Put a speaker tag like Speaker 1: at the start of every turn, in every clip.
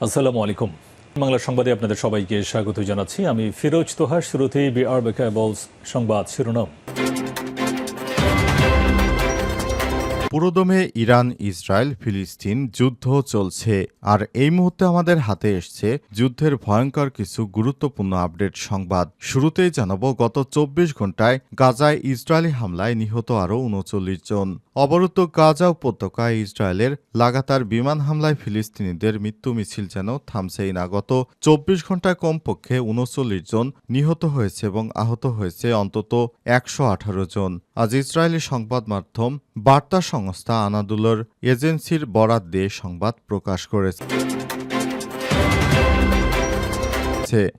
Speaker 1: আসসালামু আলাইকুম। বাংলা সংবাদে আপনাদের সবাইকে স্বাগত জানাচ্ছি। আমি ফিরোজ তোহার, শুরুতেই বিআর বেকাবলস সংবাদ শিরোনাম।
Speaker 2: পুরোদমে ইরান, ইসরায়েল, ফিলিস্তিন, যুদ্ধ চলছে। আর এই মুহূর্তে আমাদের হাতে এসছে যুদ্ধের ভয়ঙ্কর কিছু গুরুত্বপূর্ণ আপডেট সংবাদ। শুরুতেই জানাব, গত চব্বিশ ঘন্টায় গাজায় ইসরায়েলি হামলায় নিহত আরও উনচল্লিশ জন। অবরুদ্ধ গাজা উপত্যকায় ইসরায়েলের লাগাতার বিমান হামলায় ফিলিস্তিনিদের মৃত্যু মিছিল যেন থামছেই না। গত চব্বিশ ঘন্টায় কমপক্ষে উনচল্লিশ জন নিহত হয়েছে এবং আহত হয়েছে অন্তত একশো আঠারো জন। আজ ইসরায়েলি সংবাদ মাধ্যম বার্তা সংস্থা আনাদুলোর এজেন্সির বরাদ দিয়ে সংবাদ প্রকাশ করেছে।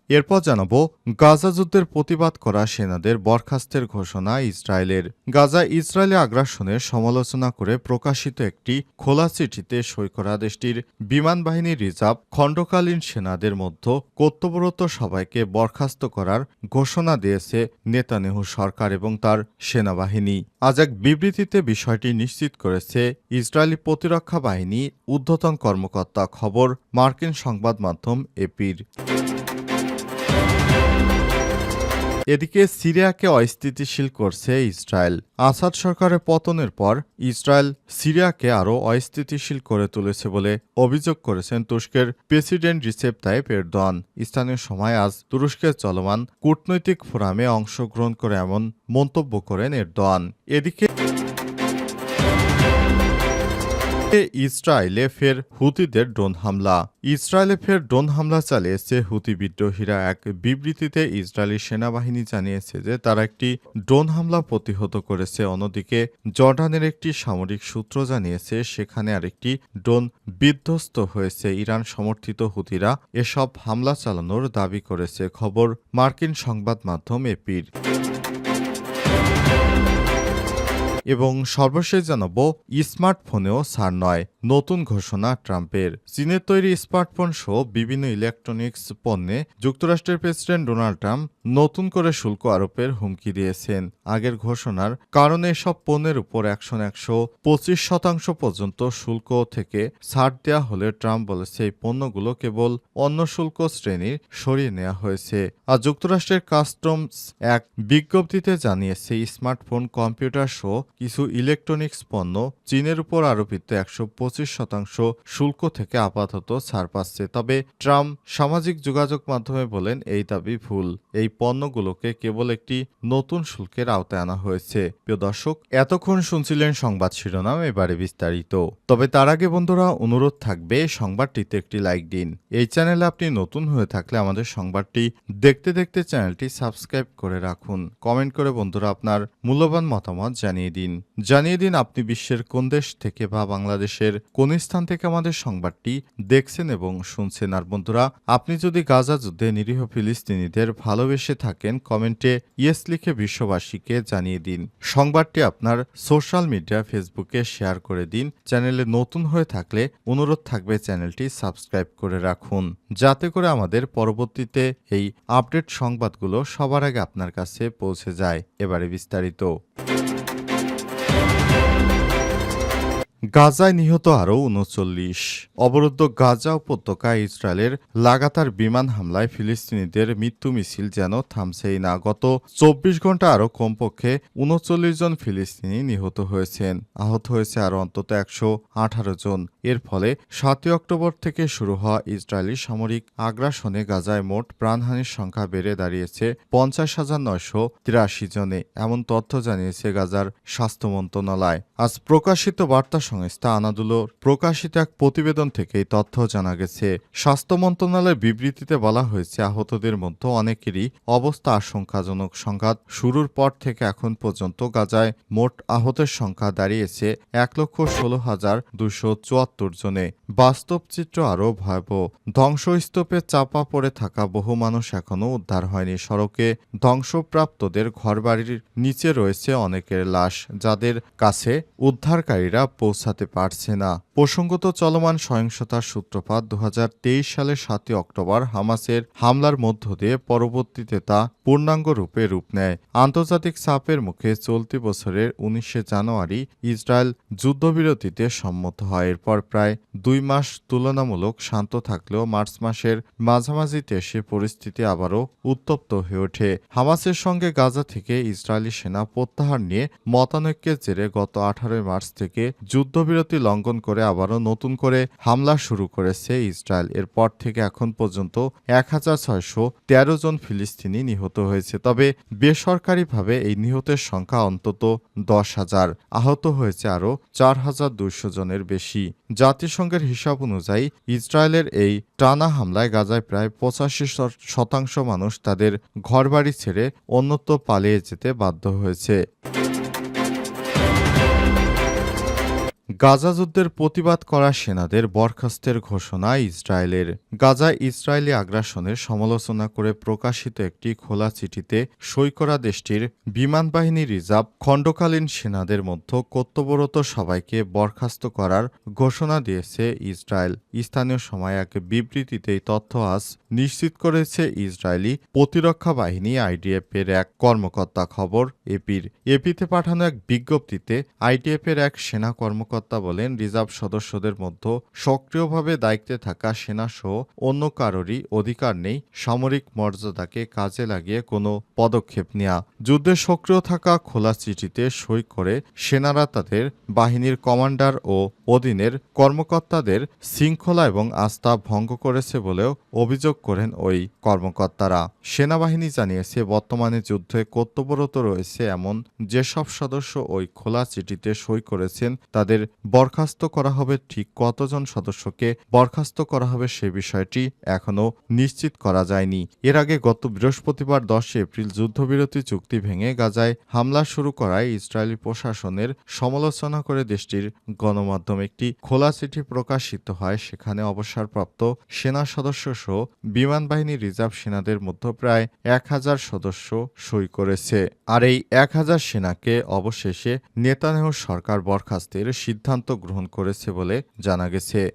Speaker 2: এরপর জানাব, গাজা যুদ্ধের প্রতিবাদ করা সেনাদের বরখাস্তের ঘোষণা ইসরায়েলের। গাজা ইসরায়েলি আগ্রাসনের সমালোচনা করে প্রকাশিত একটি খোলা চিঠিতে সই করা দেশটির বিমান বাহিনীর রিজার্ভ খণ্ডকালীন সেনাদের মধ্যে কর্তব্যরত সবাইকে বরখাস্ত করার ঘোষণা দিয়েছে নেতানেহু সরকার এবং তার সেনাবাহিনী। আজ এক বিবৃতিতে বিষয়টি নিশ্চিত করেছে, ইসরায়েলি প্রতিরক্ষা বাহিনী ঊর্ধ্বতন কর্মকর্তা খবর মার্কিন সংবাদ মাধ্যম এপির। এদিকে সিরিয়াকে অস্থিতিশীল করছে ইসরায়েল। আসাদ সরকারের পতনের পর ইসরায়েল সিরিয়াকে আরও অস্থিতিশীল করে তুলেছে বলে অভিযোগ করেছেন তুরস্কের প্রেসিডেন্ট রিসেপ তাইপ এরদন স্থানীয় সময় আজ তুরস্কের চলমান কূটনৈতিক ফোরামে অংশগ্রহণ করে এমন মন্তব্য করেন এরদোয়ান। এদিকে ইসরায়েলে ফের হুতিদের ড্রোন হামলা। ইসরায়েলে ফের ড্রোন হামলা চালিয়েছে হুতি বিদ্রোহীরা। এক বিবৃতিতে ইসরায়েলি সেনাবাহিনী জানিয়েছে যে তারা একটি ড্রোন হামলা প্রতিহত করেছে। অন্যদিকে জর্ডানের একটি সামরিক সূত্র জানিয়েছে, সেখানে আরেকটি ড্রোন বিধ্বস্ত হয়েছে। ইরান সমর্থিত হুতিরা এসব হামলা চালানোর দাবি করেছে। খবর মার্কিন সংবাদ মাধ্যম এপির। এবং সর্বশেষ জানাব, স্মার্টফোনেও ছাড় নয়। নতুন ঘোষণা ট্রাম্পের। চীনের তৈরি স্মার্টফোন সহ বিভিন্ন ইলেকট্রনিক্স পণ্যে যুক্তরাষ্ট্রের প্রেসিডেন্ট ডোনাল্ড ট্রাম্প নতুন করে শুল্ক আরোপের হুমকি দিয়েছেন। আগের ঘোষণার কারণে এসব পণ্যের উপর একশো একশো পঁচিশ শতাংশ পর্যন্ত শুল্ক থেকে ছাড় দেওয়া হলে ট্রাম্প বলেছে, এই পণ্যগুলো কেবল অন্য শুল্ক শ্রেণির সরিয়ে নেওয়া হয়েছে। আর যুক্তরাষ্ট্রের কাস্টমস এক বিজ্ঞপ্তিতে জানিয়েছে, স্মার্টফোন, কম্পিউটার সহ কিছু ইলেকট্রনিক্স পণ্য চীনের উপর আরোপিত একশো পঁচিশ শতাংশ শুল্ক থেকে আপাতত ছাড় পাচ্ছে। তবে ট্রাম্প সামাজিক যোগাযোগ মাধ্যমে বলেন, এই দাবি ভুল। এই পণ্যগুলোকে কেবল একটি নতুন শুল্কের আওতায় আনা হয়েছে। প্রিয় দর্শক, এতক্ষণ শুনছিলেন সংবাদ শিরোনাম, এবারে বিস্তারিত। তবে তার আগে বন্ধুরা, অনুরোধ থাকবে সংবাদটিতে একটি লাইক দিন। এই চ্যানেলে আপনি নতুন হয়ে থাকলে আমাদের সংবাদটি দেখতে দেখতে চ্যানেলটি সাবস্ক্রাইব করে রাখুন। কমেন্ট করে বন্ধুরা আপনার মূল্যবান মতামত জানিয়ে দিন। জানিয়ে দিন আপনি বিশ্বের কোন দেশ থেকে বা বাংলাদেশের কোন স্থান থেকে আমাদের সংবাদটি দেখছেন এবং শুনছেন। আর বন্ধুরা, আপনি যদি গাজা যুদ্ধে নিরীহ ফিলিস্তিনিদের ভালোবেসে থাকেন, কমেন্টে ইয়েস লিখে বিশ্ববাসীকে জানিয়ে দিন। সংবাদটি আপনার সোশ্যাল মিডিয়া ফেসবুকে শেয়ার করে দিন। চ্যানেলে নতুন হয়ে থাকলে অনুরোধ থাকবে চ্যানেলটি সাবস্ক্রাইব করে রাখুন। যাতে করে আমাদের পরবর্তীতে এই আপডেট সংবাদগুলো সবার আগে আপনার কাছে পৌঁছে যায়। এবারে বিস্তারিত। গাজায় নিহত আরও উনচল্লিশ। অবরুদ্ধ গাজা উপত্যকায় ইসরায়েলের লাগাতার বিমান হামলায় ফিলিস্তিনিদের মৃত্যু মিছিল যেন থামছেই না। গত চব্বিশ ঘণ্টা আরও কমপক্ষে উনচল্লিশ জন ফিলিস্তিনি নিহত হয়েছেন। আহত হয়েছে আরও অন্তত একশো আঠারো জন। এর ফলে সাতই অক্টোবর থেকে শুরু হওয়া ইসরায়েলি সামরিক আগ্রাসনে গাজায় মোট প্রাণহানির সংখ্যা বেড়ে দাঁড়িয়েছে পঞ্চাশ হাজার নয়শো তিরাশি জনে, এমন তথ্য জানিয়েছে গাজার স্বাস্থ্য মন্ত্রণালয়। আজ প্রকাশিত বার্তা সংস্থা আনাদুলোর প্রকাশিত এক প্রতিবেদন থেকে এই তথ্য জানা গেছে। স্বাস্থ্য মন্ত্রণালয়ের বিবৃতিতে বলা হয়েছে, আহতদের মধ্যে অনেকেরই অবস্থা আশঙ্কাজনক। সংঘাত শুরুর পর থেকে এখন পর্যন্ত গাজায় মোট আহতের সংখ্যা দাঁড়িয়েছে এক লক্ষ ষোলো হাজার দুশো চুয়াত্তর জনে। বাস্তব চিত্র আরও ভয়াবহ। ধ্বংসস্তূপে চাপা পড়ে থাকা বহু মানুষ এখনও উদ্ধার হয়নি। সড়কে ধ্বংসপ্রাপ্তদের ঘরবাড়ির নিচে রয়েছে অনেকের লাশ, যাদের কাছে উদ্ধারকারীরা পৌঁছাতে পারছে না প্রসঙ্গত চলমান সহিংসতার সূত্রপাত দু হাজার তেইশ সালের সাতই অক্টোবর হামাসের হামলার মধ্য দিয়ে পরবর্তীতে তা পূর্ণাঙ্গ রূপে রূপ নেয়। আন্তর্জাতিক চাপের মুখে চলতি বছরের উনিশে জানুয়ারি ইসরায়েল যুদ্ধবিরতিতে সম্মত হয়। এরপর প্রায় দুই মাস তুলনামূলক শান্ত থাকলেও মার্চ মাসের মাঝামাঝিতে এসে পরিস্থিতি আবারও উত্তপ্ত হয়ে ওঠে। হামাসের সঙ্গে গাজা থেকে ইসরায়েলি সেনা প্রত্যাহার নিয়ে মতানৈক্যের জেরে গত আঠারোই মার্চ থেকে যুদ্ধবিরতি লঙ্ঘন করে আবারও নতুন করে হামলা শুরু করেছে ইসরায়েল। এরপর থেকে এখন পর্যন্ত এক হাজার ছয়শো তেরো জন ফিলিস্তিনি নিহত হয়েছে। তবে বেসরকারিভাবে এই নিহতের সংখ্যা অন্তত দশ হাজার। আহত হয়েছে আরও চার হাজার দুইশো জনের বেশি। জাতিসংঘের হিসাব অনুযায়ী ইসরায়েলের এই টানা হামলায় গাজায় প্রায় পঁচাশি শতাংশ মানুষ তাদের ঘরবাড়ি ছেড়ে অন্যত্র পালিয়ে যেতে বাধ্য হয়েছে। গাজা যুদ্ধের প্রতিবাদ করা সেনাদের বরখাস্তের ঘোষণা ইসরায়েলের গাজায় ইসরায়েলি আগ্রাসনের সমালোচনা করে প্রকাশিত একটি খোলা চিঠিতে সই করা দেশটির বিমান বাহিনী রিজার্ভ খণ্ডকালীন সেনাদের মধ্যে কর্তব্যরত সবাইকে বরখাস্ত করার ঘোষণা দিয়েছে ইসরায়েল। স্থানীয় সময় এক বিবৃতিতে তথ্য আজ নিশ্চিত করেছে ইসরায়েলি প্রতিরক্ষা বাহিনী আইডিএফ এর এক কর্মকর্তা খবর এপির। এপিতে পাঠানো এক বিজ্ঞপ্তিতে আইডিএফ এর এক সেনা কর্মকর্তা বলেন, রিজার্ভ সদস্যদের মধ্যে সক্রিয়ভাবে দায়িত্বে থাকা সেনাসহ অন্য কারোরই অধিকার নেই, সামরিক মর্যাদাকে কাজে লাগিয়ে কোনো পদক্ষেপ নেওয়া যুদ্ধে সক্রিয় থাকা খোলা চিঠিতে সই করে সেনারা তাদের বাহিনীর কমান্ডার ও অধীনের কর্মকর্তাদের শৃঙ্খলা এবং আস্থা ভঙ্গ করেছে বলেও অভিযোগ করেন ওই কর্মকর্তারা। সেনাবাহিনী জানিয়েছে, বর্তমানে যুদ্ধে কর্তব্যরত রয়েছে এমন যেসব সদস্য ওই খোলা চিঠিতে সই করেছেন, তাদের বরখাস্ত করা হবে ঠিক কতজন সদস্যকে বরখাস্ত করা হবে সে বিষয়টি এখনও নিশ্চিত করা যায়নি। এর আগে গত বৃহস্পতিবার দশ এপ্রিল যুদ্ধবিরতি চুক্তি ভেঙে গাজায় হামলা শুরু করায় ইসরায়েলি প্রশাসনের সমালোচনা করে দেশটির গণমাধ্যম একটি খোলা চিঠি প্রকাশিত হয়। সেখানে অবসরপ্রাপ্ত সেনা সদস্য সহ বিমান বাহিনী রিজার্ভ সেনাদের মধ্যে প্রায় এক হাজার সদস্য সই করেছে। আর এই এক হাজার সেনাকে অবশেষে নেতানেহ সরকার বরখাস্তের সিদ্ধান্ত গ্রহণ করেছে বলে জানা গেছে।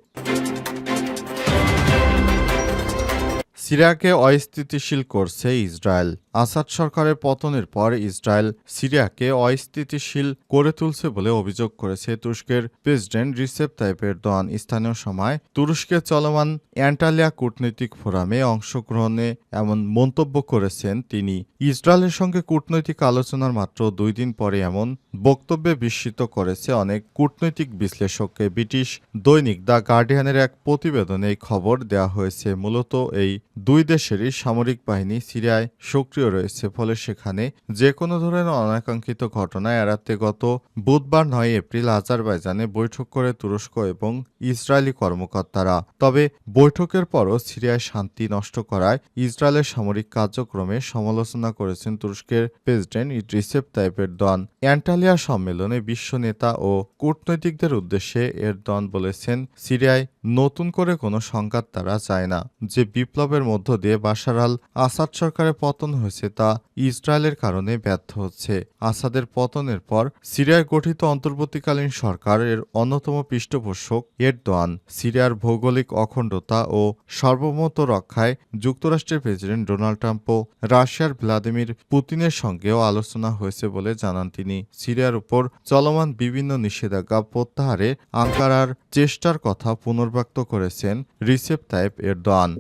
Speaker 2: সিরিয়াকে অস্থিতিশীল করছে ইসরায়েল। আসাদ সরকারের পতনের পর ইসরায়েল সিরিয়াকে অস্থিতিশীল করে তুলছে বলে অভিযোগ করেছে তুরস্কের প্রেসিডেন্ট রিসেপ তাইপ এরদোয়ান। স্থানীয় সময় তুরস্কের চলমান অ্যান্টালিয়া কূটনৈতিক ফোরামে অংশগ্রহণে এমন মন্তব্য করেছেন তিনি। ইসরায়েলের সঙ্গে কূটনৈতিক আলোচনার মাত্র দুই দিন পরে এমন বক্তব্যে বিস্মিত করেছে অনেক কূটনৈতিক বিশ্লেষককে। ব্রিটিশ দৈনিক দ্য গার্ডিয়ানের এক প্রতিবেদনে এই খবর দেওয়া হয়েছে। মূলত এই দুই দেশেরই সামরিক বাহিনী সিরিয়ায় সক্রিয় রয়েছে, ফলে সেখানে যে কোনো ধরনের অনাকাঙ্ক্ষিত ঘটনা এড়াতে গত বুধবার নয় এপ্রিল আজারবাইজানে বৈঠক করে তুরস্ক এবং ইসরায়েলি কর্মকর্তারা। তবে বৈঠকের পরও সিরিয়ায় শান্তি নষ্ট করায় ইসরায়েলের সামরিক কার্যক্রমে সমালোচনা করেছেন তুরস্কের president Recep Tayyip Erdogan. Antalya সম্মেলনে বিশ্ব নেতা ও কূটনৈতিকদের উদ্দেশ্যে এরদোয়ান বলেছেন, সিরিয়ায় নতুন করে কোনো সংঘাত তারা চায় না। যে বিপ্লবের মধ্য দিয়ে বাশার আল আসাদ সরকারের পতন হয়েছে তা ইসরায়েলের কারণে ব্যর্থ হচ্ছে। আসাদের পতনের পর সিরিয়ায় গঠিত অন্তর্বর্তীকালীন সরকারের অন্যতম পৃষ্ঠপোষক এরদোয়ান সিরিয়ার ভৌগোলিক অখণ্ডতা ও সার্বভৌমত্ব রক্ষায় যুক্তরাষ্ট্রের প্রেসিডেন্ট ডোনাল্ড ট্রাম্প ও রাশিয়ার ভ্লাদিমির পুতিনের সঙ্গেও আলোচনা হয়েছে বলে জানান তিনি। সিরিয়ার উপর চলমান বিভিন্ন নিষেধাজ্ঞা প্রত্যাহারে আঙ্কারার চেষ্টার কথা পুনর্ব্যক্ত করেছেন রিসেপ তাইপ এরদোয়ান।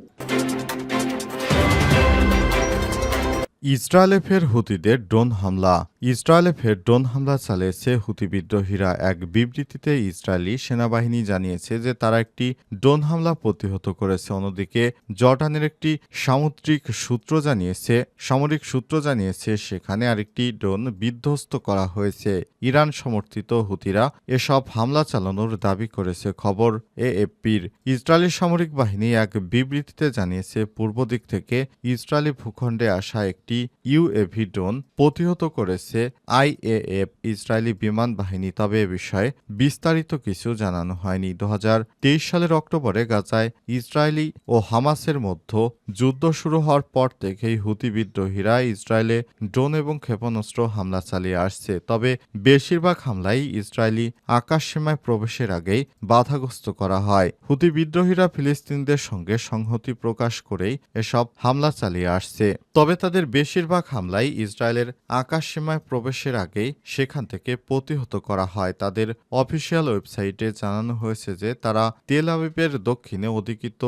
Speaker 2: ইসরায়েলে ফের হুতিদের ড্রোন হামলা। ইসরায়েলে ফের ড্রোন হামলা চালিয়েছে হুতি বিদ্রোহীরা। এক বিবৃতিতে ইসরায়েলি সেনাবাহিনী জানিয়েছে যে তারা একটি ড্রোন হামলা প্রতিহত করেছে। অন্যদিকে জর্ডানের একটি সামুদ্রিক সূত্র জানিয়েছে, সামরিক সূত্র জানিয়েছে, সেখানে আরেকটি ড্রোন বিধ্বস্ত করা হয়েছে। ইরান সমর্থিত হুতিরা এসব হামলা চালানোর দাবি করেছে, খবর এএফপির। ইসরায়েলি সামরিক বাহিনী এক বিবৃতিতে জানিয়েছে, পূর্ব দিক থেকে ইসরায়েলি ভূখণ্ডে আসা একটি ইউএভি ড্রোন প্রতিহত করেছে। করেছে আইএএফ ইসরায়েলি বিমান বাহিনী। তবে এ বিষয়ে বিস্তারিত কিছু জানানো হয়নি। দু সালের অক্টোবরে গাজায় ইসরায়েলি ও হামাসের মধ্যে যুদ্ধ শুরু হওয়ার পর থেকেই হুতি বিদ্রোহীরা ইসরায়েলে ড্রোন এবং ক্ষেপণাস্ত্র হামলা চালিয়ে আসছে। তবে বেশিরভাগ হামলাই ইসরায়েলি আকাশসীমায় প্রবেশের আগেই বাধাগ্রস্ত করা হয়। হুতি বিদ্রোহীরা ফিলিস্তিনদের সঙ্গে সংহতি প্রকাশ করেই এসব হামলা চালিয়ে আসছে। তবে তাদের বেশিরভাগ হামলাই ইসরায়েলের আকাশসীমায় প্রবেশের আগেই সেখান থেকে প্রতিহত করা হয়। তাদের অফিসিয়াল ওয়েবসাইটে জানানো হয়েছে যে তারা তেল আবিবের দক্ষিণে অধিকৃত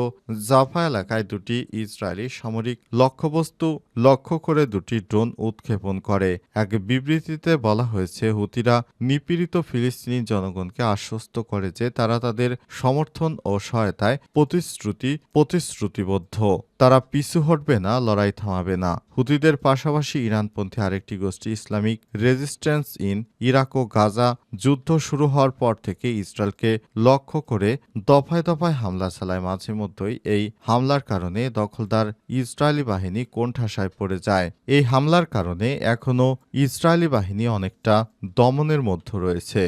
Speaker 2: জাফা এলাকায় দুটি ইসরায়েলি সামরিক লক্ষ্যবস্তু লক্ষ্য করে দুটি ড্রোন উৎক্ষেপণ করে। এক বিবৃতিতে বলা হয়েছে, হুতিরা নিপীড়িত ফিলিস্তিনি জনগণকে আশ্বস্ত করে যে তারা তাদের সমর্থন ও সহায়তায় প্রতিশ্রুতি প্রতিশ্রুতিবদ্ধ। তারা পিছু হটবে না, লড়াই থামাবে না। হুতিদের পাশাপাশি ইরানপন্থী আরেকটি গোষ্ঠী ইসলামিক রেজিস্ট্যান্স ইন ইরাক ও গাজা যুদ্ধ শুরু হওয়ার পর থেকে ইসরায়েলকে লক্ষ্য করে দফায় দফায় হামলা চালায়। মাঝে মধ্যেই এই হামলার কারণে দখলদার ইসরায়েলি বাহিনী কোণঠাসায় পড়ে যায়। এই হামলার কারণে এখনও ইসরায়েলি বাহিনী অনেকটা দমনের মধ্যে রয়েছে।